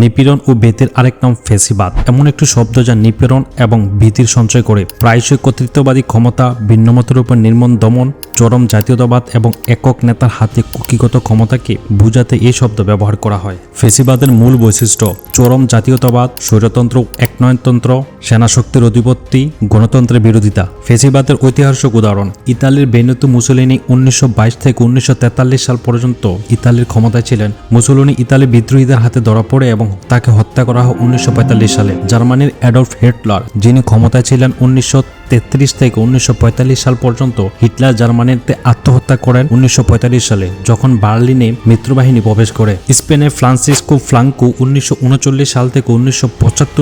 নিপীড়ন ও ভেতের আরেক নাম ফেসিবাদ। এমন একটি শব্দ যা নিপীড়ন এবং ভীতির সঞ্চয় করে। প্রায়শই কর্তৃত্ববাদী ক্ষমতা, ভিন্নমতের উপর নির্মম দমন, চরম জাতীয়তাবাদ এবং একক নেতার হাতে কুকিগত ক্ষমতাকে বুঝাতে এই শব্দ ব্যবহার করা হয়। ফেসিবাদের মূল বৈশিষ্ট্য, চরম জাতীয়তাবাদ, স্বৈরতন্ত্র একনয়নতন্ত্র সেনাশক্তির অধিপত্তি গণতন্ত্রের বিরোধিতা, ফেসিবাদের ঐতিহাসিক উদাহরণ। ইতালির বেনতু মুসলিনি উনিশশো বাইশ থেকে উনিশশো তেতাল্লিশ সাল পর্যন্ত ইতালির ক্ষমতায় ছিলেন। মুসোলিনি ইতালি বিদ্রোহীদের হাতে ধরা পড়ে এবং তাকে হত্যা করা হয় উনিশশো পঁয়তাল্লিশ সালে। জার্মানির অ্যাডলফ হিটলার, যিনি ক্ষমতায় ছিলেন উনিশশো তেত্রিশ থেকে উনিশশো পঁয়তাল্লিশ সাল পর্যন্ত হিটলার জার্মানিতে আত্মহত্যা করেন উনিশশো সালে, যখন বার্লিনে মিত্রবাহিনী প্রবেশ করে। স্পেনে ফ্রান্সিসকো ফ্লাঙ্কো উনিশশো সাল থেকে উনিশশো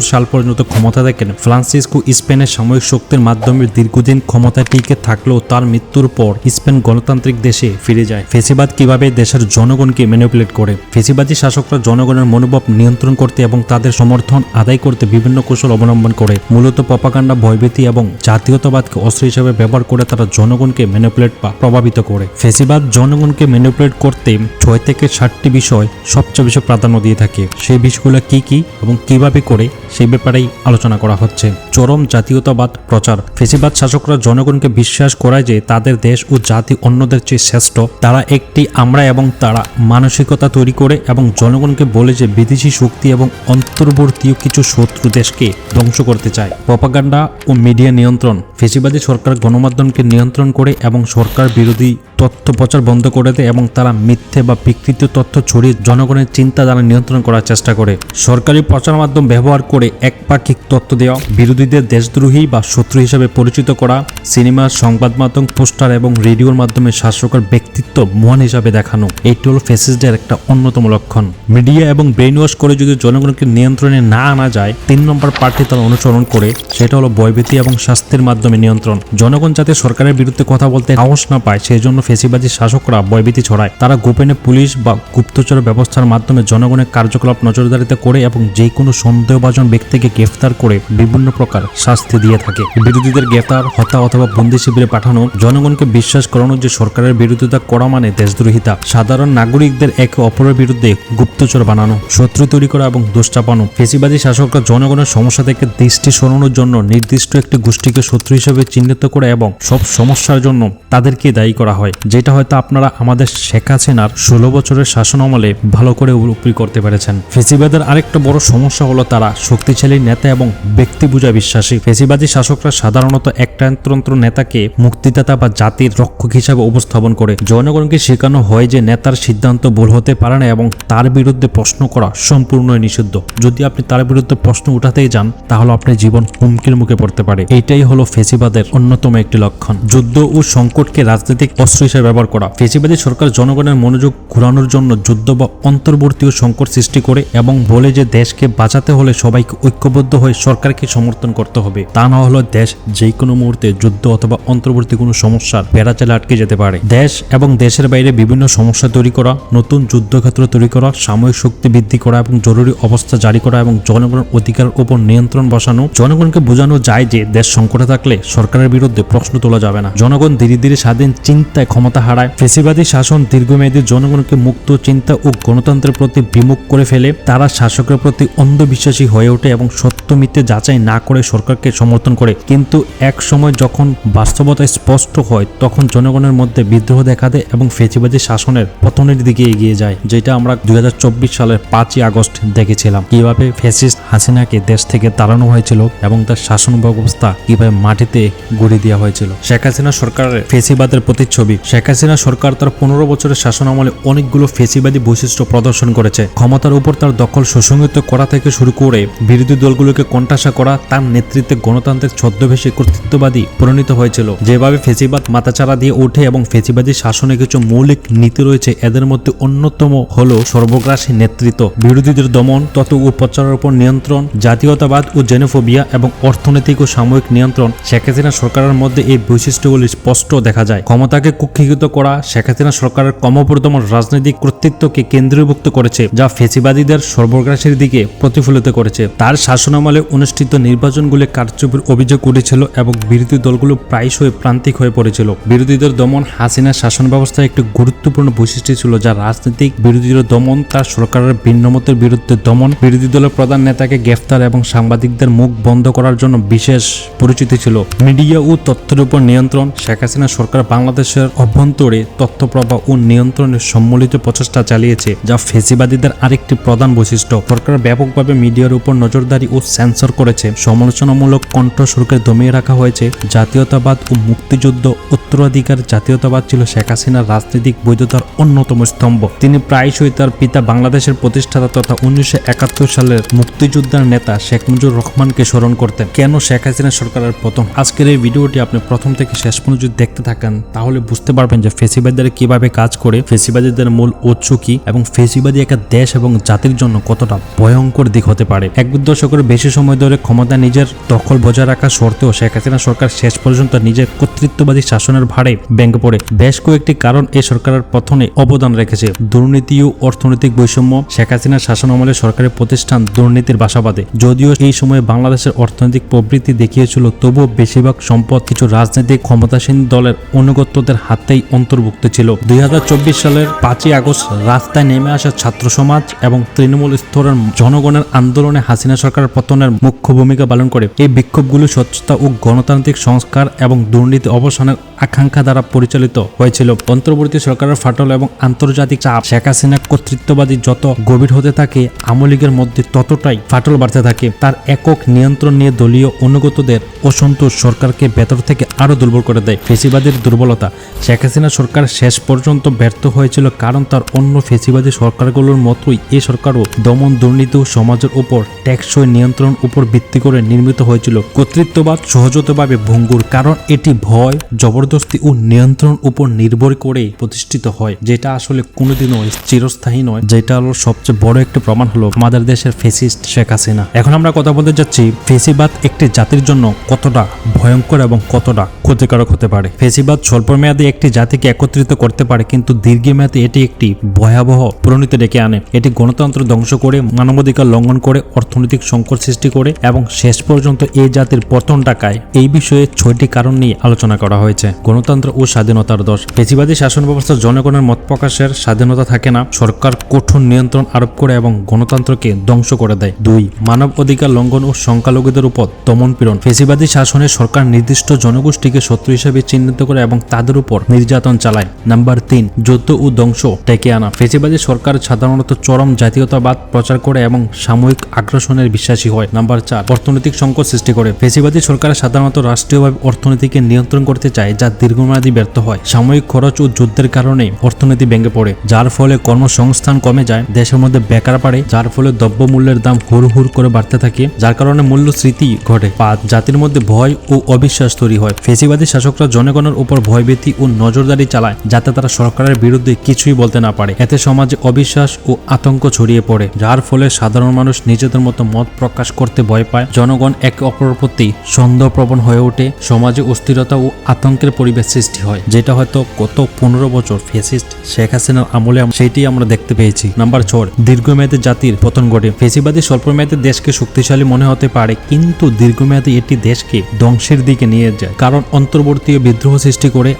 সাল পর্যন্ত ক্ষমতা দেখেন। ফ্রান্সিসকো স্পেনের সামরিক শক্তির মাধ্যমে দীর্ঘদিন ক্ষমতায় টিকে থাকলেও তার মৃত্যুর পর স্পেন গণতান্ত্রিক দেশে ফিরে যায়। ফেসিবাদ কীভাবে দেশের জনগণকে ম্যানিপুলেট করে? ফেসিবাদী শাসকরা জনগণের মনোভাব নিয়ন্ত্রণ করতে এবং তাদের সমর্থন আদায় করতে বিভিন্ন কৌশল অবলম্বন করে। মূলত পপাকাণ্ডা ভয়ভীতি এবং জাতীয়তাবাদকে অস্ত্র হিসেবে ব্যবহার করে তারা জনগণকে ম্যানিপুলেট বা প্রভাবিত করে। ফেসিবাদ জনগণকে ম্যানিপুলেট করতে ছয় থেকে ষাটটি বিষয় সবচেয়ে বেশি প্রাধান্য দিয়ে থাকে। সেই বিষয়গুলো কি কি এবং কীভাবে করে সেই ব্যাপারেই আলোচনা করা হচ্ছে। চরম জাতীয়তাবাদ প্রচার। ফেসিবাদ শাসকরা জনগণকে বিশ্বাস করায় যে তাদের দেশ ও জাতি অন্যদের চেয়ে শ্রেষ্ঠ। তারা একটি আমরা এবং তারা। মানসিকতা তৈরি করে এবং জনগণকে বলে যে বিদেশি শক্তি এবং অন্তর্বর্তীয় কিছু শত্রু দেশকে ধ্বংস করতে চায়। প্রপাগান্ডা ও মিডিয়া নিয়ন্ত্রণ। ফেসিবাদী সরকার গণমাধ্যমকে নিয়ন্ত্রণ করে এবং সরকার বিরোধী তথ্য প্রচার বন্ধ করে দেয় এবং তারা মিথ্যে বা বিকৃত তথ্য ছড়িয়ে জনগণের চিন্তা দ্বারা নিয়ন্ত্রণ করার চেষ্টা করে। সরকারি প্রচার মাধ্যম ব্যবহার করে একপাক্ষিক তথ্য দেওয়া, বিরোধীদের দেশদ্রোহী বা শত্রু হিসেবে পরিচিত করা, সিনেমা, সংবাদ মাধ্যম, পোস্টার এবং রেডিওর মাধ্যমে শাসকের ব্যক্তিত্ব মহান হিসাবে দেখানো, এটি হল ফেসিসদের একটা অন্যতম লক্ষণ। মিডিয়া এবং ব্রেন ওয়াশ করে যদি জনগণকে নিয়ন্ত্রণে না আনা যায়, তিন নম্বর পার্টি তারা অনুসরণ করে, সেটা হলো ভয়ভীতি এবং স্বাস্থ্যের মাধ্যমে নিয়ন্ত্রণ। জনগণ যাতে সরকারের বিরুদ্ধে কথা বলতে সাহস না পায় সেই জন্য ফেসিবাদী শাসকরা ভয়ভীতি ছড়ায়। তারা গোপনে পুলিশ বা গুপ্তচর ব্যবস্থার মাধ্যমে জনগণের কার্যকলাপ নজরদারিতে করে এবং যে কোনো সন্দেহভাজন ব্যক্তিকে গ্রেফতার করে বিভিন্ন প্রকার শাস্তি দিয়ে থাকে। বিরোধীদের গ্রেফতার, হত্যা অথবা বন্দি শিবিরে পাঠানো, জনগণকে বিশ্বাস করানো যে সরকারের বিরোধিতা করা মানে দেশদ্রোহিতা। সাধারণ নাগরিকদের একে অপরের বিরুদ্ধে গুপ্তচর বানানো, শত্রু তৈরি করা এবং দোষ চাপানো। ফেসিবাদী শাসকরা জনগণের সমস্যা থেকে দৃষ্টি সরানোর জন্য নির্দিষ্ট একটি গোষ্ঠীকে শত্রু হিসেবে চিহ্নিত করে এবং সব সমস্যার জন্য তাদেরকে দায়ী করা হয়। যেটা হয়তো আপনারা আমাদের শেখ হাসিনার ষোলো বছরের শাসন আমলে ভালো করে উপরি করতে পেরেছেন। ফেসিবাদের আরেকটা বড় সমস্যা হলো তারা শক্তিশালী নেতা এবং ব্যক্তি বুঝা বিশ্বাসী। ফেসিবাদী শাসকরা সাধারণত একটায়ন্ত্র নেতাকে মুক্তিদাতা বা জাতির রক্ষক হিসাবে উপস্থাপন করে। জনগণকে শেখানো হয় যে নেতার সিদ্ধান্ত ভুল হতে পারে না এবং তার বিরুদ্ধে প্রশ্ন করা সম্পূর্ণ নিষিদ্ধ। যদি আপনি তার বিরুদ্ধে প্রশ্ন উঠাতেই যান, তাহলে আপনার জীবন হুমকির মুখে পড়তে পারে। এইটাই হলো ফেসিবাদের অন্যতম একটি লক্ষণ। যুদ্ধ ও সংকটকে রাজনৈতিক অস্ত্র হিসেবে ব্যবহার করা। ফেসিবাদী সরকার জনগণের মনোযোগ ঘোরানোর জন্য যুদ্ধ বা অন্তর্বর্তীয় সংকট সৃষ্টি করে এবং বলে যে দেশকে বাঁচাতে হলে সবাইকে ঐক্যবদ্ধ হয়ে সরকারকে সমর্থন করতে হবে। তা না হলে দেশ যে কোনো মুহূর্তে যুদ্ধ অথবা অন্তর্বর্তী কোনো সমস্যার বেড়াচালে আটকে যেতে পারে। দেশ এবং দেশের বাইরে বিভিন্ন সমস্যা তৈরি করা, নতুন যুদ্ধক্ষেত্র তৈরি করা, সাময়িক শক্তি বৃদ্ধি করা এবং জরুরি অবস্থা জারি করা এবং জনগণের অধিকারের উপর নিয়ন্ত্রণ বসানো, জনগণকে বোঝানো যায় যে দেশ সংকটে থাকলে সরকারের বিরুদ্ধে প্রশ্ন তোলা যাবে না। জনগণ ধীরে ধীরে স্বাধীন, চিন্তায় ক্ষমতা হারায়। ফেসিবাদী শাসন দীর্ঘমেয়াদী জনগণকে মুক্ত, চিন্তা ও গণতন্ত্রের প্রতি বিমুখ করে ফেলে, তারা শাসকের প্রতি অন্ধবিশ্বাসী হয়ে ওঠে এবং সত্য মিথ্যে যাচাই না করে সরকারকে সমর্থন করে। কিন্তু এক সময় যখন বাস্তবতা স্পষ্ট হয়, তখন জনগণের মধ্যে বিদ্রোহ দেখা দেয় এবং ফেসিবাদী শাসনের পতনের দিকে এগিয়ে যায়, যেটা আমরা দুই হাজার চব্বিশ সালের পাঁচই আগস্ট দেখেছিলাম। কীভাবে ফেসিস্ট হাসিনাকে দেশ থেকে তাড়ানো হয়েছিল এবং তার শাসন ব্যবস্থা কীভাবে মাটিতে গড়ে দেওয়া হয়েছিল। শেখ হাসিনা সরকারের ফেসিবাদের প্রতিচ্ছবি শেখ হাসিনা সরকার তার পনেরো বছরের শাসন আমলে অনেকগুলো ফেসিবাদী বৈশিষ্ট্য প্রদর্শন করেছে। ক্ষমতার উপর তার দখল সুসংহিত করা থেকে শুরু করে বিরোধী দলগুলোকে কণ্ঠাসা করা তার নেতৃত্বে গণতান্ত্রিক ছদ্মবেশী কর্তৃত্ববাদী পরিণত হয়েছিল। যেভাবে ফেসিবাদ মাথাচাড়া দিয়ে ওঠে এবং ফেসিবাদী শাসনে কিছু মৌলিক নীতি রয়েছে, এদের মধ্যে অন্যতম হল সর্বগ্রাসী নেতৃত্ব। বিরোধীদের দমন তত ও প্রচারের উপর নিয়ন্ত্রণ, জাতীয়তাবাদ ও জেনোফোবিয়া এবং অর্থনৈতিক ও সাময়িক নিয়ন্ত্রণ। শেখ হাসিনা সরকারের মধ্যে এই বৈশিষ্ট্যগুলি স্পষ্ট দেখা যায়। ক্ষমতাকে কুক্ষিগত করা শেখ হাসিনা সরকারের ক্রমবর্ধমান রাজনৈতিক কর্তৃত্বকে কেন্দ্রীভুক্ত করেছে, যা ফেসিবাদীদের সর্বগ্রাসের দিকে প্রতিফলিত করেছে। তার শাসনামলে অনুষ্ঠিত নির্বাচনগুলি কারচুপির অভিযোগ উঠেছিল এবং বিরোধী দলগুলো প্রায়শই প্রান্তিক হয়ে পড়েছিল। বিরোধীদের দমন হাসিনার শাসন ব্যবস্থায় একটি গুরুত্বপূর্ণ বৈশিষ্ট্য ছিল, যা রাজনৈতিক বিরোধীদের দমন তার সরকারের ভিন্নমতের বিরুদ্ধে দমন। বিরোধী দলের প্রধান নেতাকে গ্রেফতার এবং সাংবাদিকদের মুখ বন্ধ করার জন্য বিশেষ পরিচিতি ছিল। মিডিয়া ও তথ্যের উপর নিয়ন্ত্রণ। শেখ হাসিনা সরকার বাংলাদেশের অভ্যন্তরে তথ্য প্রবাহ ও নিয়ন্ত্রণের সম্মিলিত প্রচেষ্টা চালিয়েছে, যা ফেসিবাদীদের আরেকটি প্রধান বৈশিষ্ট্য। সরকার ব্যাপকভাবে মিডিয়ার উপর নজরদারি ও সেন্সর করেছে। সমালোচনামূলক কণ্ঠস্বরকে দমিয়ে রাখা হয়েছে। জাতীয়তাবাদ ও মুক্তিযুদ্ধ উত্তরাধিকার জাতীয়তাবাদ ছিল শেখ হাসিনার রাজনৈতিক বৈধতার অন্যতম স্তম্ভ। তিনি প্রায়শই তার পিতা বাংলাদেশের প্রতিষ্ঠাতা তথা উনিশশো একাত্তর সালের মুক্তিযোদ্ধার নেতা শেখ মুজিবুর রহমানকে স্মরণ করতেন। কেন শেখ হাসিনা সরকারের প্রথম আজকের এই ভিডিওটি আপনি প্রথম থেকে শেষ পর্যন্ত দেখতে থাকেন, তাহলে বুঝতে পারবেন যে ফেসিবাদীরা কীভাবে কাজ করে, ফেসিবাদীদের মূল উৎস কি এবং ফেসিবাদী একটা দেশ এবং জাতির জন্য কতটা ভয়ঙ্কর দিক হতে পারে। এক দশকের বেশি সময় ধরে ক্ষমতা নিজের দখল বজায় রাখা সত্ত্বেও শেখ হাসিনা সরকার শেষ পর্যন্ত নিজের কর্তৃত্ববাদী শাসনের ভারে ভেঙে পড়ে। বেশ কয়েকটি কারণ এই সরকারের পতনে অবদান রেখেছে। দুর্নীতি ও অর্থনৈতিক বৈষম্য, শেখ হাসিনার শাসন আমলে সরকারি প্রতিষ্ঠান দুর্নীতির বাসাবাদে। যদিও এই সময়ে বাংলাদেশের অর্থনৈতিক প্রবৃদ্ধি দেখিয়েছিল, তবুও বেশিরভাগ সম্পদ কিছু রাজনৈতিক ক্ষমতাসীন দলের অনুগত্যদের হাতেই অন্তর্ভুক্ত ছিল। দুই হাজার চব্বিশ সালের পাঁচই আগস্ট রাস্তায় নেমে আসা ছাত্র সমাজ এবং তৃণমূল স্তরের জনগণের আন্দোলনে হাসিনা সরকারের পতনের মুখ্য ভূমিকা পালন করে। এই বিক্ষোভগুলো স্বচ্ছতা ও গণতান্ত্রিক সংস্কার এবং দুর্নীতি অবসানের আকাঙ্ক্ষা দ্বারা পরিচালিত হয়েছিল। অন্তর্বর্তী সরকারের ফাটল এবং আন্তর্জাতিক চাপ শেখ হাসিনা কর্তৃত্ববাদী যত গভীর হতে থাকে, আওয়ামী লীগের মধ্যে ততটাই ফাটল বাড়তে থাকে। তার একক নিয়ন্ত্রণ নিয়ে দলীয় অনুগতদের অসন্তোষ সরকারকে ভেতর থেকে আরও দুর্বল করে দেয়। ফেসিবাদের দুর্বলতা শেখ হাসিনা সরকার শেষ পর্যন্ত ব্যর্থ হয়েছিল কারণ তার অন্য ফেসিবাদী সরকারগুলোর মতোই এ সরকারও দমন দুর্নীতি ও সমাজের উপর টেকসই নিয়ন্ত্রণ উপর ভিত্তি করে নির্মিত হয়েছিল। কর্তৃত্ববাদ সহজতভাবে ভঙ্গুর কারণ এটি ভয়, জবরদস্তি ও নিয়ন্ত্রণ উপর নির্ভর করে প্রতিষ্ঠিত হয়, যেটা আসলে কোনোদিনও চিরস্থায়ী নয়, যেটা হলো সবচেয়ে বড় একটি প্রমাণ হলো আমাদের দেশের ফেসিস্ট শেখ হাসিনা। এখন আমরা কথা বলতে যাচ্ছি ফেসিবাদ একটি জাতির জন্য কতটা ভয়ঙ্কর এবং কতটা ক্ষতিকারক হতে পারে। ফেসিবাদ স্বল্পমেয়াদে একটি জাতিকে একত্রিত করতে পারে, কিন্তু দীর্ঘমেয়াদে এটি একটি ভয়াবহ পরিণতি ডেকে আনে। এটি গণতন্ত্র ধ্বংস করে, মানবাধিকার লঙ্ঘন করে, অর্থনৈতিক সংকট সৃষ্টি করে এবং শেষ পর্যন্ত এই জাতির পতন টাকায়। এই বিষয়ে ছয়টি কারণ নিয়ে আলোচনা করা হয়েছে। গণতন্ত্র ও স্বাধীনতার দোষ ফেসিবাদী শাসন ব্যবস্থা জনগণের মত প্রকাশের স্বাধীনতা থাকে না, সরকার কঠোর নিয়ন্ত্রণ আরোপ করে এবং গণতন্ত্রকে ধ্বংস করে দেয়। দুই, মানব অধিকার লঙ্ঘন ও সংখ্যালঘুদের উপর দমন পীড়ন। ফেসিবাদী শাসনে সরকার নির্দিষ্ট জনগোষ্ঠীকে শত্রু হিসেবে চিহ্নিত করে এবং তাদের উপর নির্যাতন চালায়। নাম্বার তিন যুদ্ধ ও ধ্বংস ডেকে আনা। ফেসিবাদী সরকার সাধারণত চরম জাতীয়তাবাদ প্রচার করে এবং সাময়িক আগ্রাসনের বিশ্বাসী হয়। নাম্বার চার, অর্থনৈতিক সংকট সৃষ্টি করে। ফেসিবাদী সরকার সাধারণত রাষ্ট্রীয়ভাবে অর্থনীতিকে নিয়ন্ত্রণ করতে চায়, যা দীর্ঘমেয়াদী ব্যর্থ হয়। সাময়িক খরচ ও যুদ্ধের কারণে অর্থনীতি ভেঙে পড়ে, যার ফলে কর্মসংস্থান কমে যায়, দেশের মধ্যে বেকার বাড়ে, যার ফলে দ্রব্যমূল্যের দাম হুর হুর করে বাড়তে থাকে, যার কারণে মূল্যস্মৃতি ঘটে। পাঁচ, জাতির মধ্যে ভয় ও অবিশ্বাস তৈরি হয়। ফেসিবাদী শাসকরা জনগণের উপর ভয়ভীতি ও নজরদারি চালায় যাতে তারা সরকারের বিরুদ্ধে কিছুই বলতে না পারে। এতে সমাজে অবিশ্বাস ও আতঙ্ক ছড়িয়ে পড়ে, যার ফলে সাধারণ মানুষ নিজেদের মতো মত প্রকাশ করতে ভয় পায়। জনগণ একে অপরের প্রতি সন্দেহপ্রবণ হয়ে ওঠে, সমাজে অস্থিরতা ও আতঙ্কের পরিবেশ সৃষ্টি হয়, যেটা হয়তো গত পনেরো বছর ফেসিস্ট শেখ হাসিনার আমলে আম- সেইটি আমরা দেখতে পেয়েছি। নাম্বার ছয় দীর্ঘমেয়াদে জাতির পতন ঘটে। ফেসিবাদী স্বল্পমেয়াদে দেশকে শক্তিশালী মনে হতে পারে, কিন্তু দীর্ঘমেয়াদে এটি দেশকে ধ্বংসের দিকে নিয়ে যায়। কারণ অন্তর্বর্তী বিদ্রোহ সৃষ্টি করে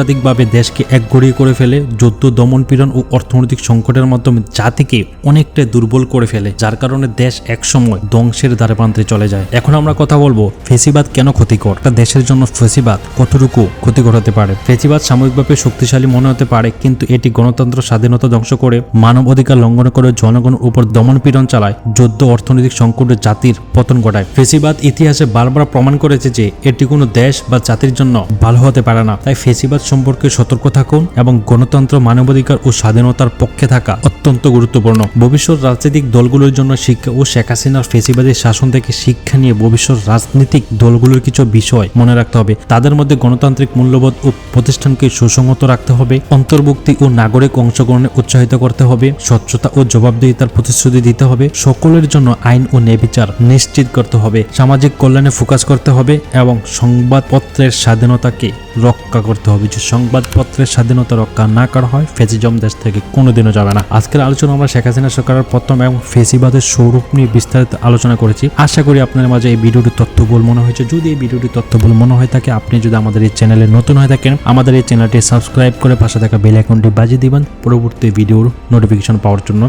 আন্তর্জাতিকভাবে দেশকে একগড়িয়ে করে ফেলে, যুদ্ধ দমন পীড়ন ও অর্থনৈতিক সংকটের মাধ্যমে জাতিকে অনেকটা দুর্বল করে ফেলে, যার কারণে দেশ একসময় ধ্বংসের দ্বারে প্রান্তে চলে যায়। এখন আমরা কথা বলব, ফেসিবাদ কেন ক্ষতিকর? একটা দেশের জন্য ফেসিবাদ কতটুকু ক্ষতিকর হতে পারে? ফেসিবাদ সাময়িকভাবে শক্তিশালী মনে হতে পারে, কিন্তু এটি গণতন্ত্র স্বাধীনতা ধ্বংস করে, মানব অধিকার লঙ্ঘন করে জনগণের উপর দমন পীড়ন চালায়, যুদ্ধ, অর্থনৈতিক সংকটে জাতির পতন ঘটায়। ফেসিবাদ ইতিহাসে বারবার প্রমাণ করেছে যে, এটি কোনো দেশ বা জাতির জন্য ভালো হতে পারে না। তাই ফেসিবাদ সম্পর্কে সতর্ক থাকুন এবং গণতন্ত্র, মানবাধিকার ও স্বাধীনতার পক্ষে থাকা অত্যন্ত গুরুত্বপূর্ণ। ভবিষ্যৎ রাজনৈতিক দলগুলোর জন্য শিক্ষা ও শেখ হাসিনার ফেসিবাদের শাসন থেকে শিক্ষা নিয়ে ভবিষ্যৎ রাজনৈতিক দলগুলোর কিছু বিষয় মনে রাখতে হবে। তাদের মধ্যে গণতান্ত্রিক মূল্যবোধ ও প্রতিষ্ঠানকে সুসংহত রাখতে হবে। অন্তর্ভুক্তি ও নাগরিক অংশগ্রহণে উৎসাহিত করতে হবে। স্বচ্ছতা ও জবাবদিহিতার প্রতিশ্রুতি দিতে হবে। সকলের জন্য আইন ও ন্যায় বিচার নিশ্চিত করতে হবে। সামাজিক কল্যাণে ফোকাস করতে হবে এবং সংবাদপত্রের স্বাধীনতাকে রক্ষা করতে হবে। যে সংবাদপত্রের স্বাধীনতা রক্ষা না করা হয়, ফেসিজম দেশ থেকে কোনোদিনও যাবে না। আজকের আলোচনা আমরা শেখ হাসিনা সরকারের প্রথম এবং ফেসিবাদের স্বরূপ নিয়ে বিস্তারিত আলোচনা করেছি। আশা করি আপনার মাঝে এই ভিডিওটি তথ্যবহুল মনে হয়েছে। যদি এই ভিডিওটি তথ্যবহুল মনে হয়ে থাকে, আপনি যদি আমাদের এই চ্যানেলে নতুন হয়ে থাকেন, আমাদের এই চ্যানেলটি সাবস্ক্রাইব করে পাশে থাকা বেল আইকনটি বাজিয়ে দিবেন। পরবর্তী ভিডিওর নোটিফিকেশন পাওয়ার জন্য।